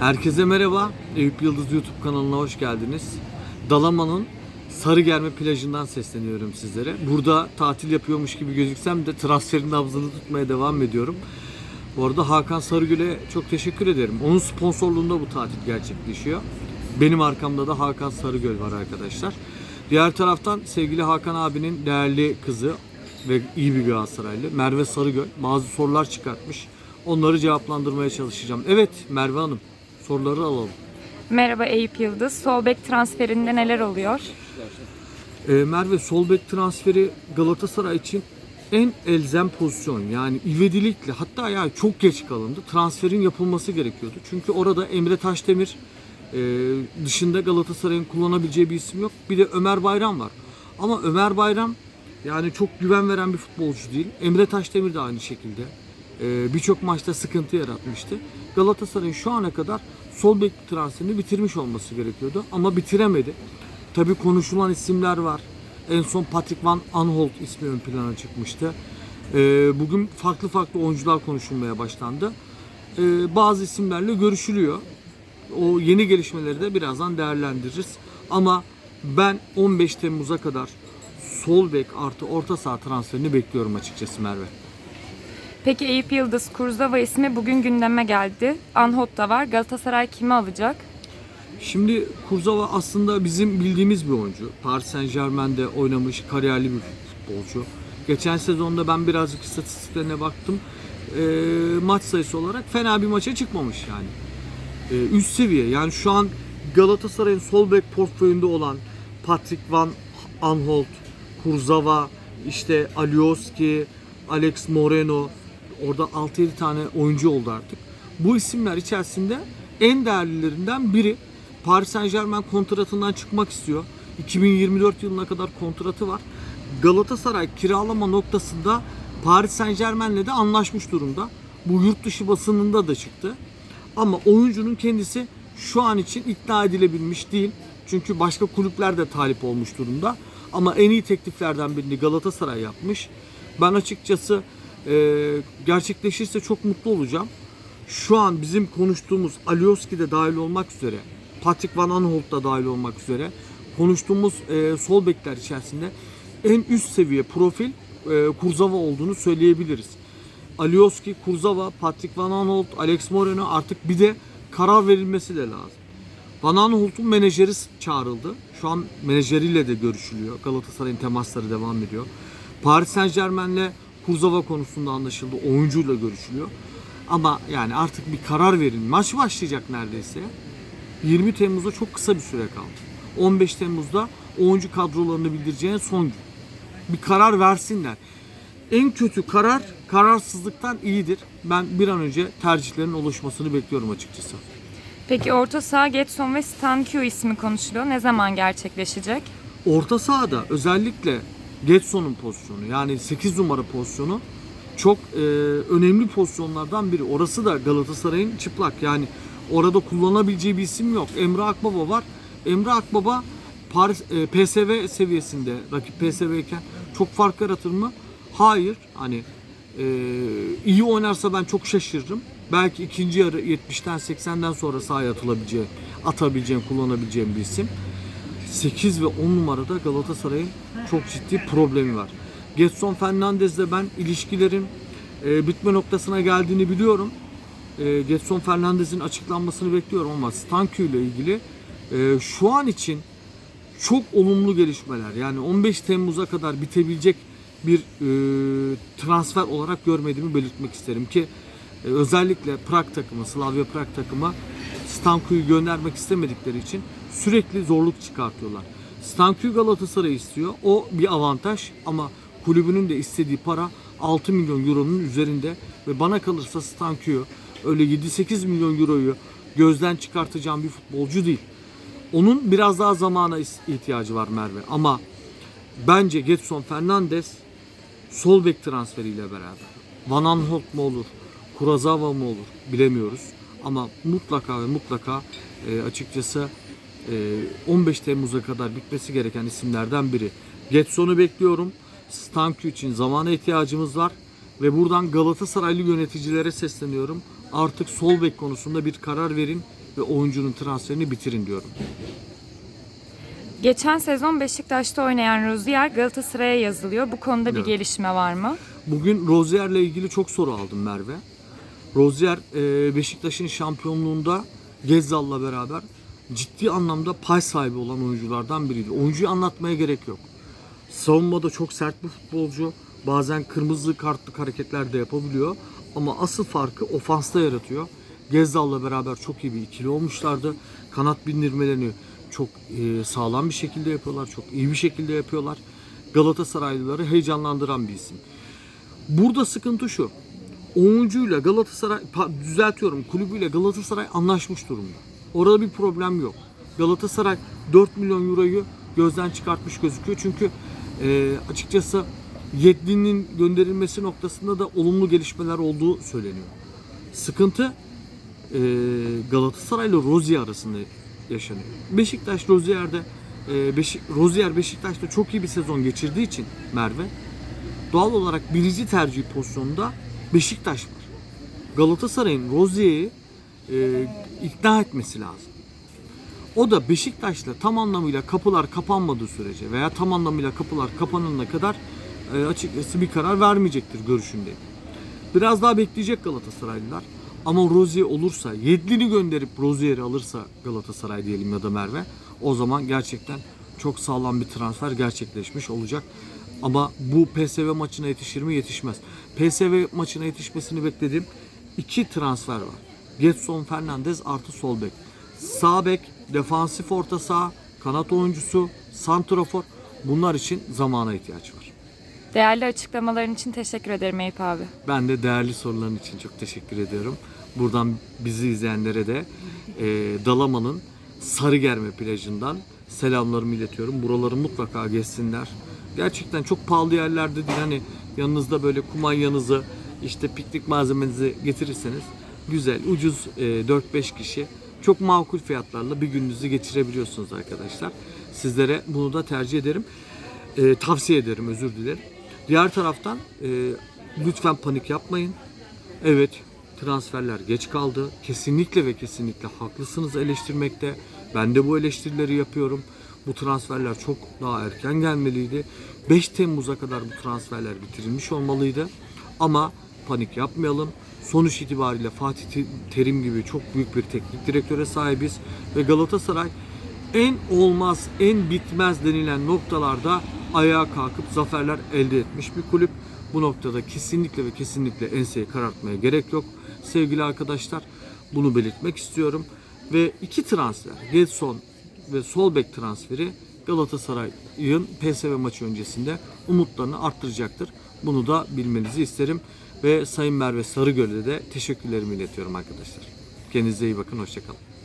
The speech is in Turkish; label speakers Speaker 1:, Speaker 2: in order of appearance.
Speaker 1: Herkese merhaba. Eyüp Yıldız YouTube kanalına hoş geldiniz. Dalaman'ın Sarıgerme plajından sesleniyorum sizlere. Burada tatil yapıyormuş gibi gözüksem de transferin nabzını tutmaya devam ediyorum. Bu arada Hakan Sarıgül'e çok teşekkür ederim. Onun sponsorluğunda bu tatil gerçekleşiyor. Benim arkamda da Hakan Sarıgöl var arkadaşlar. Diğer taraftan sevgili Hakan abinin değerli kızı ve iyi bir Galatasaraylı Merve Sarıgöl bazı sorular çıkartmış. Onları cevaplandırmaya çalışacağım. Evet Merve Hanım soruları alalım.
Speaker 2: Merhaba Eyüp Yıldız. Sol bek transferinde neler oluyor?
Speaker 1: Ee, Merve sol bek transferi Galatasaray için en elzem pozisyon. Yani ivedilikle hatta yani çok geç kalındı. Transferin yapılması gerekiyordu. Çünkü orada Emre Taşdemir e, dışında Galatasaray'ın kullanabileceği bir isim yok. Bir de Ömer Bayram var. Ama Ömer Bayram yani çok güven veren bir futbolcu değil. Emre Taşdemir de aynı şekilde. Ee, Birçok maçta sıkıntı yaratmıştı. Galatasaray'ın şu ana kadar sol bek transferini bitirmiş olması gerekiyordu ama bitiremedi. Tabii konuşulan isimler var. En son Patrick Van Aanholt ismi ön plana çıkmıştı. Ee, bugün farklı farklı oyuncular konuşulmaya başlandı. Ee, bazı isimlerle görüşülüyor. O yeni gelişmeleri de birazdan değerlendiririz. Ama ben 15 Temmuz'a kadar sol bek artı orta saha transferini bekliyorum açıkçası Merve.
Speaker 2: Peki Eyüp Yıldız, Kurzava ismi bugün gündeme geldi. Anhot da var. Galatasaray kimi alacak?
Speaker 1: Şimdi Kurzawa aslında bizim bildiğimiz bir oyuncu. Paris Saint Germain'de oynamış kariyerli bir futbolcu. Geçen sezonda ben birazcık istatistiklerine baktım. Ee, maç sayısı olarak fena bir maça çıkmamış yani. Ee, üst seviye yani şu an Galatasaray'ın sol bek portföyünde olan Patrick Van Aanholt, Kurzawa, işte Alioski, Alex Moreno orada 6-7 tane oyuncu oldu artık. Bu isimler içerisinde en değerlilerinden biri. Paris Saint Germain kontratından çıkmak istiyor. 2024 yılına kadar kontratı var. Galatasaray kiralama noktasında Paris Saint Germain'le de anlaşmış durumda. Bu yurt dışı basınında da çıktı. Ama oyuncunun kendisi şu an için ikna edilebilmiş değil. Çünkü başka kulüpler de talip olmuş durumda. Ama en iyi tekliflerden birini Galatasaray yapmış. Ben açıkçası e, gerçekleşirse çok mutlu olacağım. Şu an bizim konuştuğumuz Alioski de dahil olmak üzere, Patrick Van Aanholt da dahil olmak üzere konuştuğumuz e, sol bekler içerisinde en üst seviye profil e, Kurzawa olduğunu söyleyebiliriz. Alioski, Kurzawa, Patrick Van Aanholt, Alex Moreno artık bir de karar verilmesi de lazım. Van Aanholt'un menajeri çağrıldı. Şu an menajeriyle de görüşülüyor. Galatasaray'ın temasları devam ediyor. Paris Saint Germain'le Kurzawa konusunda anlaşıldı. Oyuncuyla görüşülüyor. Ama yani artık bir karar verin. Maç başlayacak neredeyse. 20 Temmuz'da çok kısa bir süre kaldı. 15 Temmuz'da oyuncu kadrolarını bildireceğin son gün. Bir karar versinler. En kötü karar kararsızlıktan iyidir. Ben bir an önce tercihlerin oluşmasını bekliyorum açıkçası.
Speaker 2: Peki orta saha Getson ve Stankio ismi konuşuluyor. Ne zaman gerçekleşecek?
Speaker 1: Orta sahada özellikle Getson'un pozisyonu yani 8 numara pozisyonu çok e, önemli pozisyonlardan biri. Orası da Galatasaray'ın çıplak yani orada kullanabileceği bir isim yok. Emre Akbaba var. Emre Akbaba Paris e, PSV seviyesinde rakip PSV iken çok fark yaratır mı? Hayır. Hani e, iyi oynarsa ben çok şaşırırım. Belki ikinci yarı 70'ten 80'den sonra sahaya atılabileceğim, atabileceğim, kullanabileceğim bir isim. 8 ve 10 numarada Galatasaray'ın çok ciddi problemi var. Getson Fernandez'le ben ilişkilerin e, bitme noktasına geldiğini biliyorum. E, Getson Fernandez'in açıklanmasını bekliyorum ama Stankio ile ilgili e, şu an için çok olumlu gelişmeler. Yani 15 Temmuz'a kadar bitebilecek bir e, transfer olarak görmediğimi belirtmek isterim ki e, özellikle Prag takımı, Slavia Prag takımı Stankio'yu göndermek istemedikleri için sürekli zorluk çıkartıyorlar. Stankio Galatasaray istiyor. O bir avantaj ama kulübünün de istediği para 6 milyon euronun üzerinde ve bana kalırsa Stankio öyle 7-8 milyon euroyu gözden çıkartacağım bir futbolcu değil. Onun biraz daha zamana ihtiyacı var Merve ama bence Getson Fernandez sol bek transferiyle beraber Van Aanholt mu olur, Kurzawa mı olur bilemiyoruz. Ama mutlaka ve mutlaka e, açıkçası 15 Temmuz'a kadar bitmesi gereken isimlerden biri. Getson'u bekliyorum. Stankio için zamana ihtiyacımız var. Ve buradan Galatasaraylı yöneticilere sesleniyorum. Artık sol bek konusunda bir karar verin. ve oyuncunun transferini bitirin diyorum.
Speaker 2: Geçen sezon Beşiktaş'ta oynayan Rozier Galatasaray'a yazılıyor. Bu konuda bir
Speaker 1: Evet.
Speaker 2: gelişme var mı?
Speaker 1: Bugün Rozier'le ilgili çok soru aldım Merve. Rozier e, Beşiktaş'ın şampiyonluğunda Gezzal'la beraber ciddi anlamda pay sahibi olan oyunculardan biriydi. Oyuncuyu anlatmaya gerek yok. Savunmada çok sert bir futbolcu. Bazen kırmızı kartlık hareketler de yapabiliyor. Ama asıl farkı ofansta yaratıyor. Gezzal'la beraber çok iyi bir ikili olmuşlardı. Kanat bindirmelerini çok e, sağlam bir şekilde yapıyorlar. Çok iyi bir şekilde yapıyorlar. Galatasaraylıları heyecanlandıran bir isim. Burada sıkıntı şu. Oyuncuyla Galatasaray, düzeltiyorum kulübüyle Galatasaray anlaşmış durumda. Orada bir problem yok. Galatasaray 4 milyon euroyu gözden çıkartmış gözüküyor. Çünkü e, açıkçası Yedlin'in gönderilmesi noktasında da olumlu gelişmeler olduğu söyleniyor. Sıkıntı e, Galatasaray ile Rozier arasında yaşanıyor. Beşiktaş Rozier'de e, Beşik, Rozier Beşiktaş'ta çok iyi bir sezon geçirdiği için Merve doğal olarak birinci tercih pozisyonunda Beşiktaş var. Galatasaray'ın Rozier'i e, ikna etmesi lazım. O da Beşiktaş'la tam anlamıyla kapılar kapanmadığı sürece veya tam anlamıyla kapılar kapanana kadar e, açıkçası bir karar vermeyecektir görüşündeyim. Biraz daha bekleyecek Galatasaraylılar. Ama Rozier olursa, Yedlin'i gönderip Rozier'i alırsa Galatasaray diyelim ya da Merve o zaman gerçekten çok sağlam bir transfer gerçekleşmiş olacak. Ama bu PSV maçına yetişir mi? Yetişmez. PSV maçına yetişmesini beklediğim iki transfer var. Getson Fernandez artı sol bek. Sağ bek, defansif orta saha, kanat oyuncusu, santrafor bunlar için zamana ihtiyaç var.
Speaker 2: Değerli açıklamaların için teşekkür ederim Eyüp abi.
Speaker 1: Ben de değerli soruların için çok teşekkür ediyorum. Buradan bizi izleyenlere de e, Dalaman'ın Sarıgerme plajından selamlarımı iletiyorum. Buraları mutlaka geçsinler. Gerçekten çok pahalı yerlerde değil. Hani yanınızda böyle kumanyanızı, işte piknik malzemenizi getirirseniz güzel, ucuz e, 4-5 kişi çok makul fiyatlarla bir gününüzü geçirebiliyorsunuz arkadaşlar. Sizlere bunu da tercih ederim. E, tavsiye ederim, özür dilerim. Diğer taraftan e, lütfen panik yapmayın. Evet, transferler geç kaldı. Kesinlikle ve kesinlikle haklısınız eleştirmekte. Ben de bu eleştirileri yapıyorum. Bu transferler çok daha erken gelmeliydi. 5 Temmuz'a kadar bu transferler bitirilmiş olmalıydı. Ama panik yapmayalım. Sonuç itibariyle Fatih Terim gibi çok büyük bir teknik direktöre sahibiz ve Galatasaray en olmaz, en bitmez denilen noktalarda ayağa kalkıp zaferler elde etmiş bir kulüp. Bu noktada kesinlikle ve kesinlikle enseyi karartmaya gerek yok. Sevgili arkadaşlar bunu belirtmek istiyorum. Ve iki transfer, Gedson ve sol bek transferi Galatasaray'ın PSV maçı öncesinde umutlarını arttıracaktır. Bunu da bilmenizi isterim. Ve Sayın Merve Sarıgöl'e de teşekkürlerimi iletiyorum arkadaşlar. Kendinize iyi bakın, hoşçakalın.